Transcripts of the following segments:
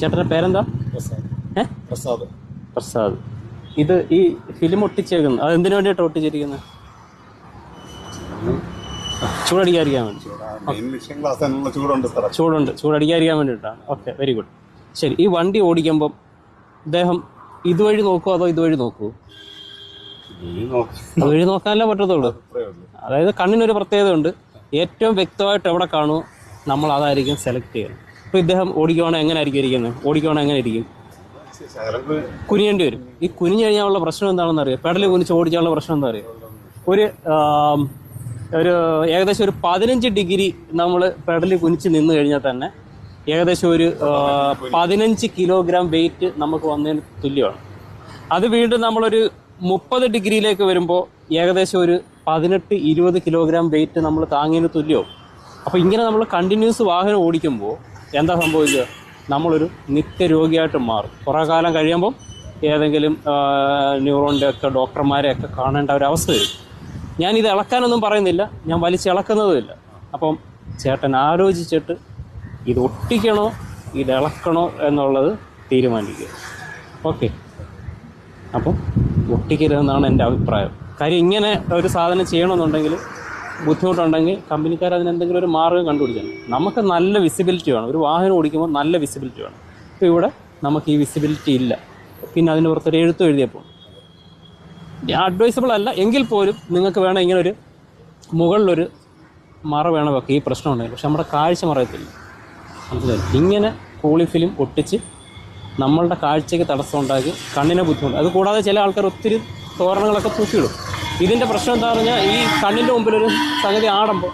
ചേട്ടന്റെ പേരെന്താ? പ്രസാദ്. പ്രസാദ്. ഇത് ഈ ഫിലിം ഒട്ടിച്ചേക്കുന്നത് അത് എന്തിനു വേണ്ടിയിട്ടാണ് ഒട്ടിച്ചിരിക്കുന്നത്? ചൂടടിക്കാതിരിക്കാൻ വേണ്ടി. ചൂടുണ്ട് ചൂടടിക്കാതിരിക്കാൻ വേണ്ടിയിട്ടാണ്. ഓക്കെ വെരി ഗുഡ് ശരി ഈ വണ്ടി ഓടിക്കുമ്പം അദ്ദേഹം ഇതുവഴി നോക്കുമോ അതോ ഇതുവഴി നോക്കൂ. അതുവഴി നോക്കാനല്ലേ പറ്റത്തുള്ളൂ. അതായത് കണ്ണിനൊരു പ്രത്യേകത ഉണ്ട് ഏറ്റവും വ്യക്തമായിട്ട് എവിടെ കാണുമോ നമ്മൾ അതായിരിക്കും സെലക്ട് ചെയ്യുന്നത് ഇപ്പോൾ ഇദ്ദേഹം ഓടിക്കുവാണെങ്കിൽ എങ്ങനെ ആയിരിക്കും ഇരിക്കുന്നത്? ഓടിക്കുവാണെങ്കിൽ എങ്ങനെ ഇരിക്കും കുനിയേണ്ടി വരും. ഈ കുനിഞ്ഞു കഴിഞ്ഞാലുള്ള പ്രശ്നം എന്താണെന്ന് അറിയാം? പെടൽ കുനിച്ച് ഓടിച്ചാലുള്ള പ്രശ്നം എന്താ അറിയാം? ഒരു ഒരു ഏകദേശം ഒരു പതിനഞ്ച് ഡിഗ്രി നമ്മൾ പെടൽ കുനിച്ച് നിന്ന് കഴിഞ്ഞാൽ തന്നെ ഏകദേശം ഒരു പതിനഞ്ച് കിലോഗ്രാം വെയിറ്റ് നമുക്ക് വന്നതിന് തുല്യമാണ്. അത് വീണ്ടും നമ്മളൊരു മുപ്പത് ഡിഗ്രിയിലേക്ക് വരുമ്പോൾ ഏകദേശം ഒരു പതിനെട്ട് ഇരുപത് കിലോഗ്രാം വെയിറ്റ് നമ്മൾ താങ്ങിയതിന് തുല്യവും. അപ്പോൾ ഇങ്ങനെ നമ്മൾ കണ്ടിന്യൂസ് വാഹനം ഓടിക്കുമ്പോൾ എന്താ സംഭവിക്കുക? നമ്മളൊരു നിത്യരോഗിയായിട്ട് മാറും. കുറേ കാലം കഴിയുമ്പം ഏതെങ്കിലും ന്യൂറോണിന്റെ ഒക്കെ ഡോക്ടർമാരെ ഒക്കെ കാണേണ്ട ഒരു അവസ്ഥ വരും. ഞാനിത് ഇളക്കാനൊന്നും പറയുന്നില്ല. ഞാൻ വലിച്ചിളക്കുന്നതുമില്ല അപ്പം ചേട്ടൻ ആലോചിച്ചിട്ട് ഇത് ഒട്ടിക്കണോ ഇത് ഇളക്കണോ എന്നുള്ളത് തീരുമാനിക്കുക. ഓക്കെ. അപ്പം ഒട്ടിക്കരുതെന്നാണ് എന്റെ അഭിപ്രായം. കാര്യം ഇങ്ങനെ ഒരു സാധനം ചെയ്യണമെന്നുണ്ടെങ്കിൽ ബുദ്ധിമുട്ടുണ്ടെങ്കിൽ കമ്പനിക്കാർ അതിനെന്തെങ്കിലും ഒരു മാർഗം കണ്ടുപിടിക്കണം. നമുക്ക് നല്ല വിസിബിലിറ്റി വേണം. ഒരു വാഹനം ഓടിക്കുമ്പോൾ നല്ല വിസിബിലിറ്റി വേണം. ഇപ്പോൾ ഇവിടെ നമുക്ക് ഈ വിസിബിലിറ്റി ഇല്ല. പിന്നെ അതിന് പുറത്തൊരു എഴുത്തും എഴുതിയപ്പോൾ. അഡ്വൈസബിൾ അല്ല. എങ്കിൽ പോലും നിങ്ങൾക്ക് വേണം ഇങ്ങനെ ഒരു മുകളിലൊരു മറ വേണം വെക്കുക ഈ പ്രശ്നം ഉണ്ടെങ്കിൽ. പക്ഷെ നമ്മുടെ കാഴ്ച മറയത്തില്ല. മനസ്സിലായി? ഇങ്ങനെ കൂളി ഫിലിം ഒട്ടിച്ച് നമ്മളുടെ കാഴ്ചയ്ക്ക് തടസ്സം ഉണ്ടാക്കി കണ്ണിനെ ബുദ്ധിമുട്ട്. അത് കൂടാതെ ചില ആൾക്കാർ ഒത്തിരി തോരണങ്ങളൊക്കെ തൂക്കിയിടും. ഇതിന്റെ പ്രശ്നം എന്താ പറഞ്ഞാൽ ഈ കണ്ണിന്റെ മുമ്പിലൊരു സംഗതി ആടുമ്പോൾ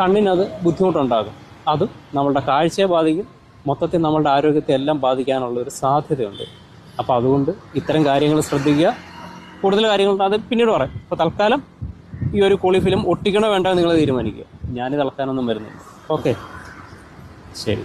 കണ്ണിനത് ബുദ്ധിമുട്ടുണ്ടാകും. അത് നമ്മളുടെ കാഴ്ചയെ ബാധിക്കും. മൊത്തത്തിൽ നമ്മളുടെ ആരോഗ്യത്തെ എല്ലാം ബാധിക്കാനുള്ളൊരു സാധ്യതയുണ്ട്. അപ്പോൾ അതുകൊണ്ട് ഇത്തരം കാര്യങ്ങൾ ശ്രദ്ധിക്കുക. കൂടുതൽ കാര്യങ്ങളുണ്ട് അത് പിന്നീട് പറയാം. അപ്പോൾ തൽക്കാലം ഈ ഒരു കോളി ഫിലിം ഒട്ടിക്കണോ വേണ്ടോ നിങ്ങൾ തീരുമാനിക്കുക. ഞാൻ ഇളക്കാനൊന്നും വരുന്നില്ല. ഓക്കെ. ശരി.